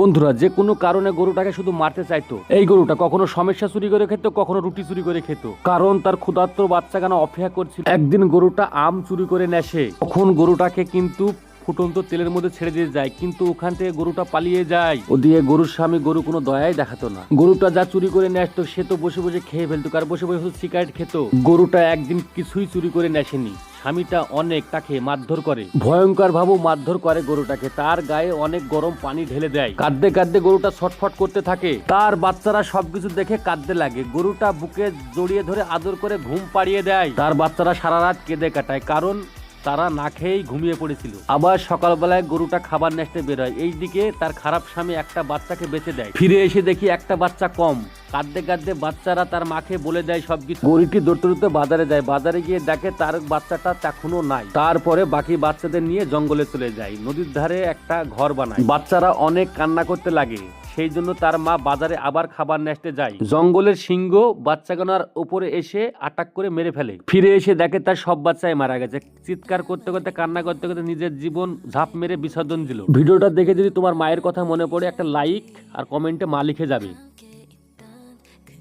বন্ধুরা, যে কোনো কারণে গরুটাকে শুধু মারতে চাইতো। এই গরুটা কখনো সমস্যা চুরি করে খেত, কখনো রুটি চুরি করে খেত। কারণ তার ক্ষুধার্ত বাচ্চা কেন অপেক্ষা করছিল। একদিন গরুটা আম চুরি করে নেশে তখন গরুটাকে কিন্তু ফুটন্ত তেলের মধ্যে ছেড়ে দিয়ে যায়, কিন্তু ওখান থেকে গরুটা পালিয়ে যায়। ও দিয়ে গরুর স্বামী গরু কোনো দয়াই দেখাতো না। গরুটা যা চুরি করে নিয়ে সে তো বসে বসে খেয়ে ফেলতো, কার বসে বসে সিগারেট খেত। গরুটা একদিন কিছুই চুরি করে নেসেনি। স্বামীটা অনেক তাকে মারধর করে। ভয়ঙ্কর ভাবে মারধর করে গরুটাকে। তার গায়ে অনেক গরম পানি ঢেলে দেয়। কাঁদতে কাঁদতে গরুটা ছটফট করতে থাকে। তার বাচ্চারা সবকিছু দেখে কাঁদতে লাগে। গরুটা বুকে জড়িয়ে ধরে আদর করে ঘুম পাড়িয়ে দেয়। তার বাচ্চারা সারা রাত কেঁদে কাটায়, কারণ তারা না খেয়েই ঘুমিয়ে পড়েছিল। আবার সকালবেলায় গরুটা খাবার নেস্টে বেরোয়। এই দিকে তার খারাপ স্বামী একটা বাচ্চাকে বেঁচে দেয়। ফিরে এসে দেখি একটা বাচ্চা কম। কাঁদতে কাঁদতে বাচ্চারা তার মাকে বলে দেয় সবকিছু। গরিটি দৌড়তে দৌড়তে বাজারে যায়? বাজারে গিয়ে দেখে তার বাচ্চাটা এখনও নাই। তারপরে বাকি বাচ্চাদের নিয়ে জঙ্গলে চলে যায়। নদীর ধারে একটা ঘর বানায়। বাচ্চারা অনেক কান্না করতে লাগে। সেই জন্য তার মা বাজারে আবার খাবার নেস্টে যায়। জঙ্গলের সিংহ বাচ্চাগুনার উপরে এসে আটাক করে মেরে ফেলে। ফিরে এসে দেখে তার সব বাচ্চাই মারা গেছে। চিৎকার করতে করতে, কান্না করতে করতে নিজের জীবন ঝাঁপ মেরে বিসর্জন দিল। ভিডিওটা দেখে যদি তোমার মায়ের কথা মনে পড়ে, একটা লাইক আর কমেন্টে মা লিখে যাবে।